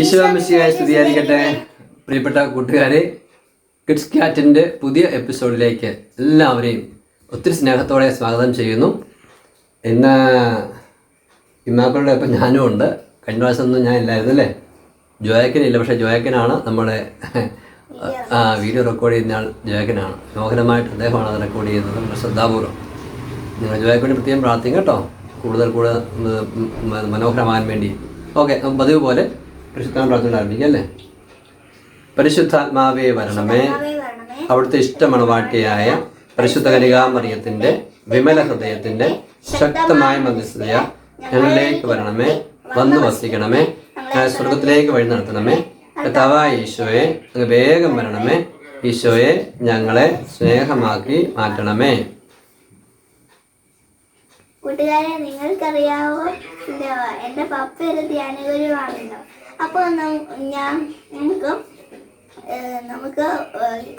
ഈശോ പ്രിയപ്പെട്ട കൂട്ടുകാരെ കിഡ്സ് ക്യാറ്റിന്റെ പുതിയ എപ്പിസോഡിലേക്ക് എല്ലാവരെയും ഒത്തിരി സ്നേഹത്തോടെ സ്വാഗതം ചെയ്യുന്നു. ഇന്ന് ഇമ്മാക്കളുടെ ഇപ്പം ഞാനും ഉണ്ട്. കഴിഞ്ഞ പ്രാവശ്യം ഒന്നും ഞാൻ ഇല്ലായിരുന്നു അല്ലേ ജോയക്കനില്ല പക്ഷേ ജോയക്കനാണ് നമ്മുടെ ആ വീഡിയോ റെക്കോർഡ് ചെയ്യുന്ന ആൾ ജോയക്കനാണ്. മനോഹരമായിട്ട് അദ്ദേഹമാണ് അത് റെക്കോർഡ് ചെയ്യുന്നത്. നമ്മുടെ ശ്രദ്ധാപൂർവം. നിങ്ങൾ ജോയക്ക് വേണ്ടി പ്രത്യേകം പ്രാർത്ഥിക്കും കേട്ടോ. കൂടുതൽ കൂടുതൽ മനോഹരമാകാൻ വേണ്ടി. ഓക്കെ പതിവ് പോലെ പരിശുദ്ധാൻ പ്രാർത്ഥന ആരംഭിക്കാം അല്ലേ പരിശുദ്ധാത്മാവേ വരണമേ. അവിടുത്തെ ഇഷ്ടമണവാട്ടിയായ പരിശുദ്ധ കനികാമറിയത്തിന്റെ വിമല ഹൃദയത്തിന്റെ ശക്തമായ മധ്യസ്ഥതയ ഞങ്ങളിലേക്ക് വരണമേ. വന്നു വസിക്കണമേ. സ്വർഗത്തിലേക്ക് വഴി നടത്തണമേ. തവാ ഈശോയെ അങ്ങ് വേഗം വരണമേ. ഈശോയെ ഞങ്ങളെ സ്നേഹമാക്കി മാറ്റണമേ. കൂട്ടുകാരെ നിങ്ങൾക്കറിയാവോ? എന്റെ പപ്പ ഒരു ധ്യാനഗുരുവാണല്ലോ അപ്പോൾ ഞാൻ നമുക്ക് നമുക്ക്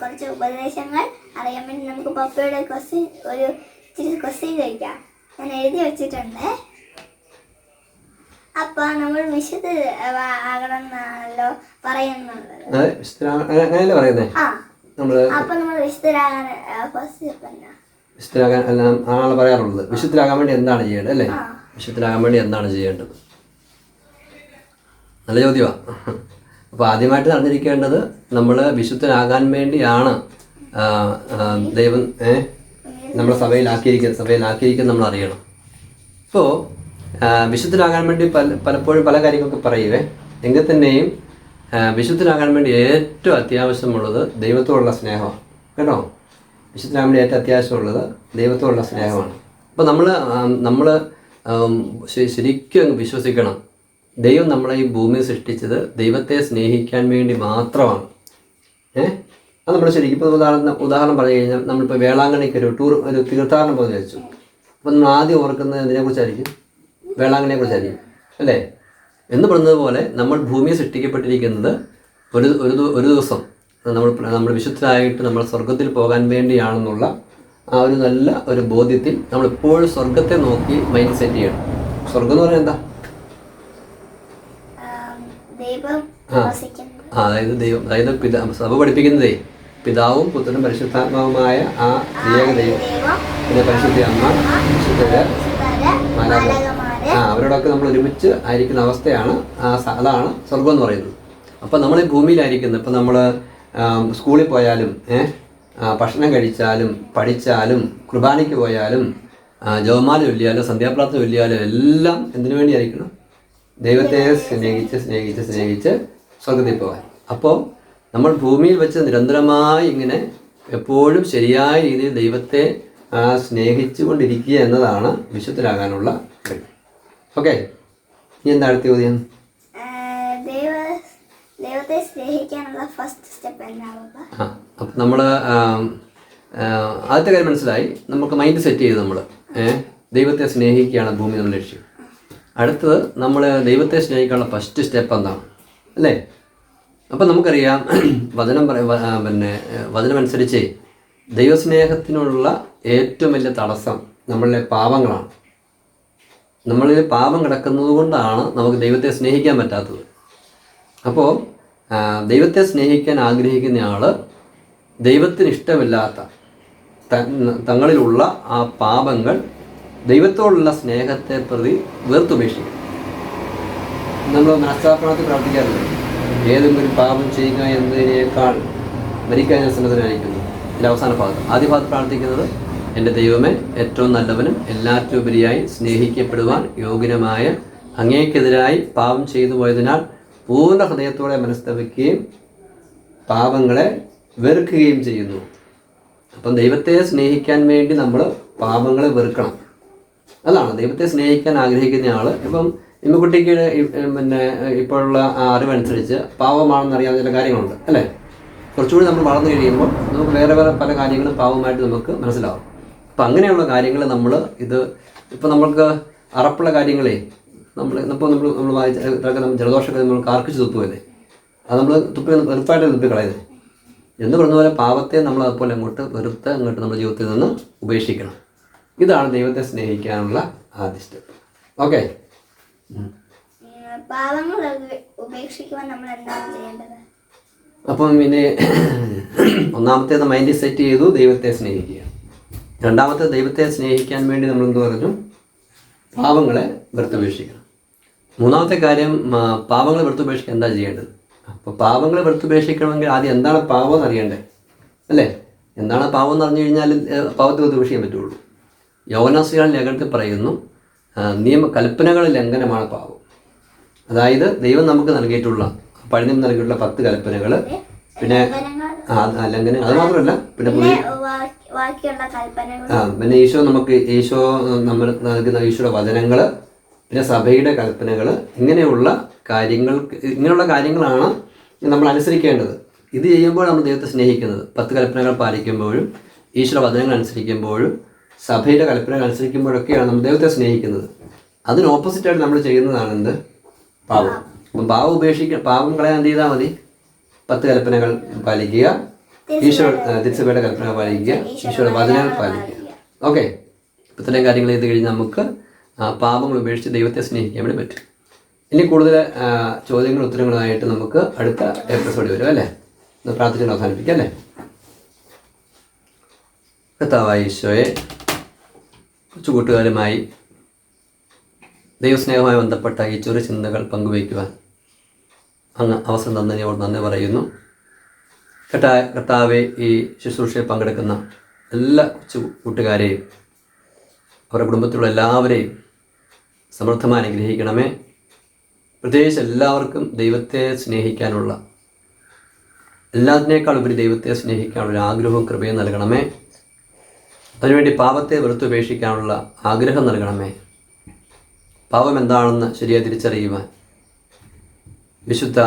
കുറച്ച് ഉപദേശങ്ങൾ അറിയാൻ വേണ്ടി നമുക്ക് പപ്പയുടെ ക്വസ്റ്റ്യൻ ഒരു ഇച്ചിരി ക്വസ്റ്റ്യൻ കഴിക്കാം ഞാൻ എഴുതി വെച്ചിട്ടുണ്ട്. അപ്പോൾ നമ്മൾ വിശുദ്ധ ആകണം എന്നാണല്ലോ പറയുന്നത്. അപ്പൊ നമ്മൾ വിശുദ്ധരാകാൻ വിശുദ്ധരാകാൻ ആളെ പറയാറുള്ളത്. വിശുദ്ധരാകാൻ വേണ്ടി എന്താണ് ചെയ്യേണ്ടത് അല്ലേ? വിശുദ്ധരാകാൻ വേണ്ടി എന്താണ് ചെയ്യേണ്ടത്? നല്ല ചോദ്യമാണ് അപ്പോൾ ആദ്യമായിട്ട് നടന്നിരിക്കേണ്ടത് നമ്മൾ വിശുദ്ധനാകാൻ വേണ്ടിയാണ് ദൈവം നമ്മളെ സഭയിലാക്കിയിരിക്കുന്നത് സഭയിലാക്കിയിരിക്കുന്നത് നമ്മൾ അറിയണം. ഇപ്പോൾ വിശുദ്ധനാകാൻ വേണ്ടി പല പലപ്പോഴും പല കാര്യങ്ങളൊക്കെ പറയുവേ. എങ്കിൽ തന്നെയും വിശുദ്ധനാകാൻ വേണ്ടി ഏറ്റവും അത്യാവശ്യമുള്ളത് ദൈവത്തോടുള്ള സ്നേഹമാണ്. കേട്ടോ? വിശുദ്ധനാകാൻ വേണ്ടി ഏറ്റവും അത്യാവശ്യമുള്ളത് ദൈവത്തോടുള്ള സ്നേഹമാണ്. അപ്പോൾ നമ്മൾ നമ്മൾ ശരിക്കും വിശ്വസിക്കണം. ദൈവം നമ്മളെ ഈ ഭൂമി സൃഷ്ടിച്ചത് ദൈവത്തെ സ്നേഹിക്കാൻ വേണ്ടി മാത്രമാണ്. ഏ? അത് നമ്മൾ ശരിക്കും ഇപ്പോൾ ഉദാഹരണം ഉദാഹരണം പറഞ്ഞു കഴിഞ്ഞാൽ നമ്മളിപ്പോൾ വേളാങ്കണ്ണിക്ക് ഒരു ടൂർ ഒരു തീർത്ഥാടനം പോലെ വെച്ചു. അപ്പം നമ്മൾ ആദ്യം ഓർക്കുന്നത് എന്തിനെക്കുറിച്ചായിരിക്കും? വേളാങ്കണ്ണിയെ കുറിച്ചായിരിക്കും അല്ലേ? എന്ന് പറഞ്ഞതുപോലെ നമ്മൾ ഭൂമിയെ സൃഷ്ടിക്കപ്പെട്ടിരിക്കുന്നത് ഒരു ഒരു ഒരു ദിവസം. നമ്മൾ നമ്മൾ വിശുദ്ധരായിട്ട് നമ്മൾ സ്വർഗത്തിൽ പോകാൻ വേണ്ടിയാണെന്നുള്ള ആ ഒരു നല്ല ഒരു ബോധ്യത്തിൽ നമ്മൾ എപ്പോഴും സ്വർഗത്തെ നോക്കി മൈൻഡ് സെറ്റ് ചെയ്യണം. സ്വർഗം എന്ന് പറഞ്ഞാൽ എന്താ ആം, ദൈവം ആ. വസിക്കുന്നത് ആ അതായത് ദൈവം അതായത് പിതാ സഭ പഠിപ്പിക്കുന്നതേ. പിതാവും പുത്രനും പരിശുദ്ധാത്മാവുമായ ആ ഏക ദൈവം. പിന്നെ പരിശുദ്ധ അമ്മ വിശുദ്ധര് ആ അവരോടൊക്കെ നമ്മൾ ഒരുമിച്ച് ആയിരിക്കുന്ന അവസ്ഥയാണ് ആ അതാണ് സ്വർഗം എന്ന് പറയുന്നത്. അപ്പം നമ്മൾ ഈ ഭൂമിയിലായിരിക്കുന്നത് ഇപ്പം നമ്മൾ സ്കൂളിൽ പോയാലും ഏഹ് ഭക്ഷണം കഴിച്ചാലും പഠിച്ചാലും കുർബാനയ്ക്ക് പോയാലും ജോമാല ജപമാല ചൊല്ലിയാലും സന്ധ്യാപ്രാർത്ഥന ചൊല്ലിയാലും എല്ലാം എന്തിനു വേണ്ടിയായിരിക്കണം? ദൈവത്തെ സ്നേഹിച്ച് സ്നേഹിച്ച് സ്നേഹിച്ച് സ്വർഗത്തിൽ പോകാൻ അപ്പോൾ നമ്മൾ ഭൂമിയിൽ വെച്ച് നിരന്തരമായി ഇങ്ങനെ എപ്പോഴും ശരിയായ രീതിയിൽ ദൈവത്തെ സ്നേഹിച്ചുകൊണ്ടിരിക്കുക എന്നതാണ് വിശുദ്ധരാകാനുള്ള കഴിവ് ഓക്കെ? ഇനി എന്താ അടുത്ത ചോദ്യം? ദൈവത്തെ സ്നേഹിക്കാനുള്ള ഫസ്റ്റ് സ്റ്റെപ്പ് ആ അപ്പം നമ്മൾ ആദ്യത്തെ കാര്യം മനസ്സിലായി. നമുക്ക് മൈൻഡ് സെറ്റ് ചെയ്ത് നമ്മൾ ദൈവത്തെ സ്നേഹിക്കുകയാണ് ഭൂമി നമ്മുടെ ലക്ഷ്യം. അടുത്തത് നമ്മൾ ദൈവത്തെ സ്നേഹിക്കാനുള്ള ഫസ്റ്റ് സ്റ്റെപ്പ് എന്താണ്? അല്ലേ? അപ്പം നമുക്കറിയാം വചനം പിന്നെ വചനമനുസരിച്ച് ദൈവസ്നേഹത്തിനുള്ള ഏറ്റവും വലിയ തടസ്സം നമ്മളിലെ പാപങ്ങളാണ്. നമ്മളിൽ പാപം കിടക്കുന്നത് കൊണ്ടാണ് നമുക്ക് ദൈവത്തെ സ്നേഹിക്കാൻ പറ്റാത്തത്. അപ്പോൾ ദൈവത്തെ സ്നേഹിക്കാൻ ആഗ്രഹിക്കുന്ന ആൾ ദൈവത്തിന് ഇഷ്ടമില്ലാത്ത തങ്ങളിലുള്ള ആ പാപങ്ങൾ ദൈവത്തോടുള്ള സ്നേഹത്തെ പ്രതി വേർത്തുപേക്ഷിക്കും നമ്മൾ മനസ്താപണത്തിൽ പ്രാർത്ഥിക്കാറുണ്ട് ഏതെങ്കിലും ഒരു പാപം ചെയ്യുക എന്നതിനേക്കാൾ മരിക്കാൻ ഞാൻ സന്നദ്ധനായിരിക്കുന്നു. ഇതിന്റെ അവസാന ഭാഗത്ത് ആദ്യ ഭാഗത്ത് പ്രാർത്ഥിക്കുന്നത് എന്റെ ദൈവമേ ഏറ്റവും നല്ലവനും എല്ലാറ്റും ഉപരിയായി സ്നേഹിക്കപ്പെടുവാൻ യോഗ്യനുമായ അങ്ങേക്കെതിരായി പാപം ചെയ്തു പോയതിനാൽ പൂർണ ഹൃദയത്തോടെ മനസ്തപിക്കുകയും പാപങ്ങളെ വെറുക്കുകയും ചെയ്യുന്നു. അപ്പം ദൈവത്തെ സ്നേഹിക്കാൻ വേണ്ടി നമ്മൾ പാപങ്ങളെ വെറുക്കണം. അതാണ് ദൈവത്തെ സ്നേഹിക്കാൻ ആഗ്രഹിക്കുന്ന ആൾ ഇപ്പം ഇമ്മക്കുട്ടിക്ക് കുട്ടിക്ക് പിന്നെ ഇപ്പോഴുള്ള അറിവനുസരിച്ച് പാവമാണെന്ന് അറിയാവുന്ന ചില കാര്യങ്ങളുണ്ട് അല്ലേ? കുറച്ചുകൂടി നമ്മൾ വളർന്നു കഴിയുമ്പോൾ നമുക്ക് വേറെ വേറെ പല കാര്യങ്ങളും പാവമായിട്ട് നമുക്ക് മനസ്സിലാവും. അപ്പം അങ്ങനെയുള്ള കാര്യങ്ങൾ നമ്മൾ ഇത് ഇപ്പം നമ്മൾക്ക് അറപ്പുള്ള കാര്യങ്ങളെ നമ്മൾ ഇപ്പോൾ നമ്മൾ നമ്മൾ വായിച്ച ഇതൊക്കെ നമ്മൾ ജലദോഷമൊക്കെ നമ്മൾ കാർക്കിച്ച് തുപ്പുമല്ലേ അത് നമ്മൾ തുപ്പി വെറുപ്പായിട്ട് തുപ്പി കളയുന്നത് എന്ന് പറഞ്ഞ പോലെ പാവത്തെ നമ്മൾ അതുപോലെ അങ്ങോട്ട് വെറുത്ത് അങ്ങോട്ട് നമ്മുടെ ജീവിതത്തിൽ നിന്ന് ഉപേക്ഷിക്കണം. ഇതാണ് ദൈവത്തെ സ്നേഹിക്കാനുള്ള ആദ്യ സ്റ്റെപ്പ്. ഓക്കെ? നമ്മൾ എന്താണ് ചെയ്യേണ്ടത്? അപ്പം പിന്നെ ഒന്നാമത്തേത് മൈൻഡ് സെറ്റ് ചെയ്തു ദൈവത്തെ സ്നേഹിക്കുക. രണ്ടാമത്തെ ദൈവത്തെ സ്നേഹിക്കാൻ വേണ്ടി നമ്മൾ എന്ത് പറഞ്ഞു? പാവങ്ങളെ വെറുത്തുപേക്ഷിക്കണം. മൂന്നാമത്തെ കാര്യം പാവങ്ങളെ വെറുത്തുപേക്ഷിക്കാൻ എന്താ ചെയ്യേണ്ടത്? അപ്പോൾ പാവങ്ങളെ വെറുത്തുപേക്ഷിക്കണമെങ്കിൽ ആദ്യം എന്താണ് പാവം എന്ന് അറിയണ്ടേ അല്ലേ? എന്താണ് പാവം എന്ന് അറിഞ്ഞു കഴിഞ്ഞാൽ പാവത്തെ വെറുത്തുപേക്ഷിക്കാൻ പറ്റുള്ളൂ. യൗവനാസികൾ ലേഖനത്തിൽ പറയുന്നു ആ, നിയമ കൽപ്പനകൾ ലംഘനമാണ് പാവം അതായത് ദൈവം നമുക്ക് നൽകിയിട്ടുള്ള പഴനി നൽകിയിട്ടുള്ള പത്ത് കൽപ്പനകൾ? പിന്നെ ലംഘനം അത് മാത്രമല്ല പിന്നെ പുതിയ ആ പിന്നെ ഈശോ നമുക്ക് ഈശോ നമ്മൾ നൽകുന്ന ഈശോയുടെ വചനങ്ങൾ പിന്നെ സഭയുടെ കൽപ്പനകൾ ഇങ്ങനെയുള്ള കാര്യങ്ങൾ ഇങ്ങനെയുള്ള കാര്യങ്ങളാണ് നമ്മൾ അനുസരിക്കേണ്ടത്. ഇത് ചെയ്യുമ്പോൾ നമ്മൾ ദൈവത്തെ സ്നേഹിക്കുന്നത്. പത്ത് കൽപ്പനകൾ പാലിക്കുമ്പോഴും ഈശ്വര വചനങ്ങൾ അനുസരിക്കുമ്പോഴും സഭയുടെ കൽപ്പനകൾ അനുസരിക്കുമ്പോഴൊക്കെയാണ് നമ്മൾ ദൈവത്തെ സ്നേഹിക്കുന്നത്. അതിന് ഓപ്പോസിറ്റായിട്ട് നമ്മൾ ചെയ്യുന്നതാണ് എന്ത് പാവം. അപ്പം പാവം ഉപേക്ഷിക്കുക പാവം കളയാൻ എന്ത് ചെയ്താൽ മതി? പത്ത് കൽപ്പനകൾ പാലിക്കുക. ഈശോ തിരുസഭയുടെ കൽപ്പന പാലിക്കുക. ഈശോയുടെ വചനങ്ങൾ പാലിക്കുക. ഓക്കെ. ഇത്രയും കാര്യങ്ങൾ ചെയ്ത് കഴിഞ്ഞ് നമുക്ക് ആ, പാപങ്ങൾ ഉപേക്ഷിച്ച് ദൈവത്തെ സ്നേഹിക്കാൻ വേണ്ടി പറ്റും. ഇനി കൂടുതൽ ചോദ്യങ്ങളും ഉത്തരങ്ങളുമായിട്ട് നമുക്ക് അടുത്ത എപ്പിസോഡ് വരും അല്ലേ? പ്രാർത്ഥിച്ചുകൊണ്ട് അവസാനിപ്പിക്കാം അല്ലേ? കർത്താവായ ഈശോയെ കൊച്ചു കൂട്ടുകാരുമായി ദൈവസ്നേഹവുമായി ബന്ധപ്പെട്ട ഈ ചെറു ചിന്തകൾ പങ്കുവയ്ക്കുവാൻ അങ്ങ് അവസരം തന്നതിനോട് നന്ദി പറയുന്നു. കർത്താ കർത്താവെ ഈ ശുശ്രൂഷയിൽ പങ്കെടുക്കുന്ന എല്ലാ കൊച്ചു കൂട്ടുകാരെയും അവരുടെ കുടുംബത്തിലുള്ള എല്ലാവരെയും സമൃദ്ധമായി അനുഗ്രഹിക്കണമേ. പ്രത്യേകിച്ച് എല്ലാവർക്കും ദൈവത്തെ സ്നേഹിക്കാനുള്ള എല്ലാത്തിനേക്കാൾ ഉപരി ദൈവത്തെ സ്നേഹിക്കാനുള്ള ഒരു ആഗ്രഹവും കൃപയും നൽകണമേ. അതിനുവേണ്ടി പാപത്തെ വെറുത്തുപേക്ഷിക്കാനുള്ള ആഗ്രഹം നൽകണമേ. പാപം എന്താണെന്ന് ശരിയായി തിരിച്ചറിയുവാൻ വിശുദ്ധ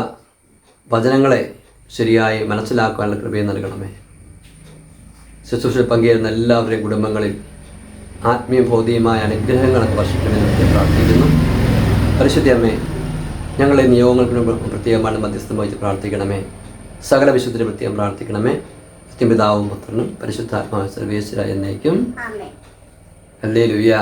വചനങ്ങളെ ശരിയായി മനസ്സിലാക്കാനുള്ള കൃപയും നൽകണമേ. ശുശ്രൂഷ പങ്കുചേരുന്ന എല്ലാവരുടെയും കുടുംബങ്ങളിൽ ആത്മീയ ഭൗതികമായ അനുഗ്രഹങ്ങളൊക്കെ വർഷിക്കണമെന്ന് പ്രാർത്ഥിക്കുന്നു. പരിശുദ്ധി അമ്മേ ഞങ്ങളെ നിയോഗങ്ങൾക്ക് പ്രത്യേകമാണ് മധ്യസ്ഥം വഹിച്ച് പ്രാർത്ഥിക്കണമേ. സകല വിശുദ്ധരെ പ്രത്യേകം പ്രാർത്ഥിക്കണമേ. സത്യപിതാവും പുത്രനും പരിശുദ്ധാത്മാവ് സർവേശ്വര എന്നേക്കും. അല്ലേ ലുയ്യ